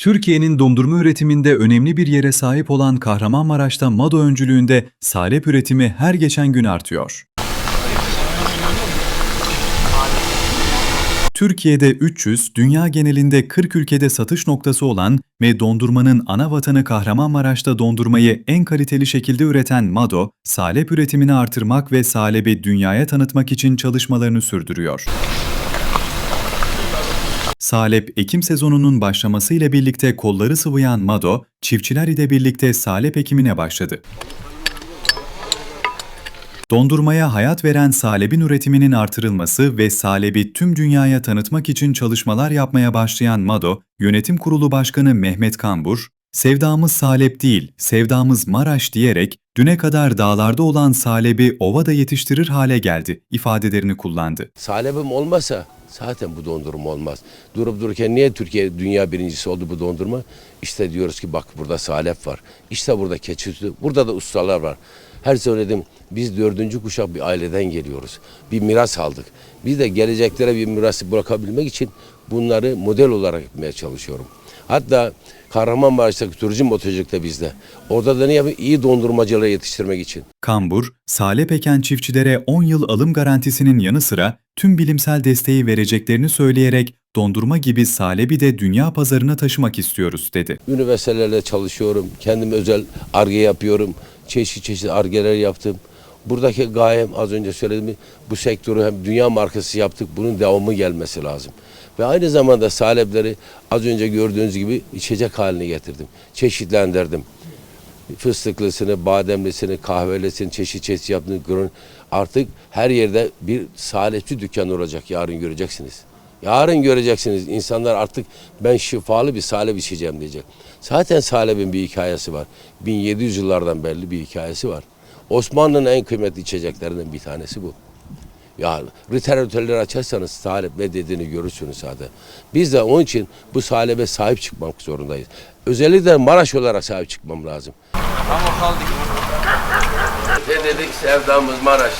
Türkiye'nin dondurma üretiminde önemli bir yere sahip olan Kahramanmaraş'ta Mado öncülüğünde salep üretimi her geçen gün artıyor. Türkiye'de 300, dünya genelinde 40 ülkede satış noktası olan ve dondurmanın ana vatanı Kahramanmaraş'ta dondurmayı en kaliteli şekilde üreten Mado, salep üretimini artırmak ve salebi dünyaya tanıtmak için çalışmalarını sürdürüyor. Salep, ekim sezonunun başlamasıyla birlikte kolları sıvayan Mado, çiftçiler ile birlikte salep ekimine başladı. Dondurmaya hayat veren salebin üretiminin artırılması ve salebi tüm dünyaya tanıtmak için çalışmalar yapmaya başlayan Mado, Yönetim Kurulu Başkanı Mehmet Kambur, "Sevdamız salep değil, sevdamız Maraş." diyerek düne kadar dağlarda olan salebi ovada yetiştirir hale geldi ifadelerini kullandı. Salebim olmasa zaten bu dondurma olmaz. Durup dururken niye Türkiye dünya birincisi oldu bu dondurma? İşte diyoruz ki bak burada salep var. İşte burada keçi sütü. Burada da ustalar var. Her söyledim biz dördüncü kuşak bir aileden geliyoruz. Bir miras aldık. Biz de geleceklere bir mirası bırakabilmek için bunları model olarak yapmaya çalışıyorum. Hatta Kahramanmaraş'taki turizm otelecek de bizde. Orada da ne yapayım? İyi dondurmacıları yetiştirmek için. Kambur, salep eken çiftçilere 10 yıl alım garantisinin yanı sıra tüm bilimsel desteği vereceklerini söyleyerek dondurma gibi salebi de dünya pazarına taşımak istiyoruz dedi. Üniversitelerle çalışıyorum. Kendim özel arge yapıyorum. Çeşit çeşit argeler yaptım. Buradaki gayem az önce söylediğim bu sektörü hem dünya markası yaptık. Bunun devamı gelmesi lazım. Ve aynı zamanda salepleri az önce gördüğünüz gibi içecek haline getirdim. Çeşitlendirdim. Fıstıklısını, bademlisini, kahvelisini, çeşit çeşit yaptım. Artık her yerde bir salepçi dükkanı olacak. Yarın göreceksiniz. Yarın göreceksiniz insanlar artık ben şifalı bir salep içeceğim diyecek. Zaten salebin bir hikayesi var. 1700 yıllardan belli bir hikayesi var. Osmanlı'nın en kıymetli içeceklerinden bir tanesi bu. Ya Ritter otelleri açarsanız salep ne dediğini görürsünüz zaten. Biz de onun için bu salebe sahip çıkmak zorundayız. Özellikle Maraş olarak sahip çıkmam lazım. Ne dedik sevdamız Maraş.